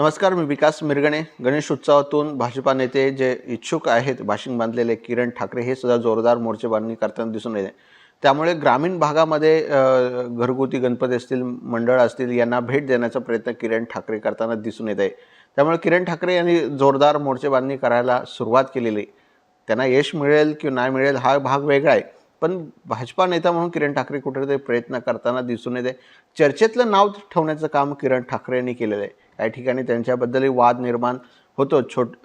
नमस्कार मी विकास मिरगणे. गणेश उत्सवातून भाजपा नेते जे इच्छुक आहेत भाषण बांधलेले किरण ठाकरे हे सुद्धा जोरदार मोर्चेबांधणी करताना दिसून येते. त्यामुळे ग्रामीण भागामध्ये घरगुती गणपती असतील मंडळ असतील यांना भेट देण्याचा प्रयत्न किरण ठाकरे करताना दिसून येत आहे. त्यामुळे किरण ठाकरे यांनी जोरदार मोर्चेबांधणी करायला सुरुवात केलेली. त्यांना यश मिळेल किंवा नाही मिळेल हा भाग वेगळा आहे. पण भाजपा नेता म्हणून किरण ठाकरे कुठेतरी प्रयत्न करताना दिसून येते. चर्चेतलं नाव ठेवण्याचं काम किरण ठाकरे यांनी केलेलं आहे. काही ठिकाणी त्यांच्याबद्दलही वाद निर्माण होतो. छोट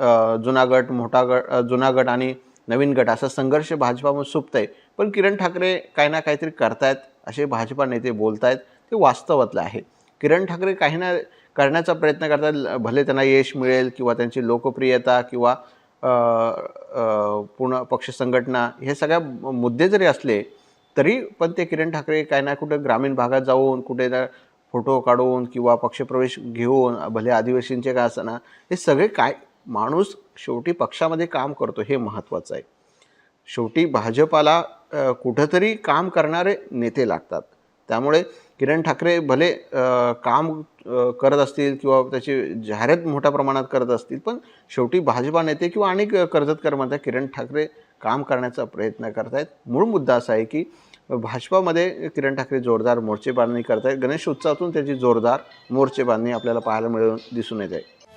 जुना गट मोठा गट जुनागड जुना गट आणि नवीन गट असा संघर्ष भाजपामध्ये सुप्त आहे पण किरण ठाकरे काही ना काहीतरी करतायत असे भाजपा नेते बोलतायत. ते वास्तवातलं आहे. किरण ठाकरे काही ना करण्याचा प्रयत्न करतात. भले त्यांना यश मिळेल किंवा त्यांची लोकप्रियता किंवा पूर्ण पक्ष संघटना हे सगळ्या मुद्दे जरी असले तरी पण ते किरण ठाकरे काय ना कुठं ग्रामीण भागात जाऊन कुठे ना फोटो काढून किंवा पक्षप्रवेश घेऊन भले आदिवासींचे काय असताना हे सगळे काय माणूस शेवटी पक्षामध्ये काम करतो हे महत्त्वाचं आहे. शेवटी भाजपाला कुठंतरी काम करणारे नेते लागतात. त्यामुळे किरण ठाकरे भले काम करत असतील किंवा त्याची जाहिरात मोठ्या प्रमाणात करत असतील पण शेवटी भाजपा नेते किंवा अनेक कर्जत म्हणतात किरण ठाकरे काम करण्याचा प्रयत्न करतायत. मूळ मुद्दा असा आहे की भाजपामध्ये किरण ठाकरे जोरदार मोर्चे बांधणी करतायत. गणेश उत्सवातून त्याची जोरदार मोर्चे बांधणी आपल्याला पाहायला मिळून दिसून येत. आहे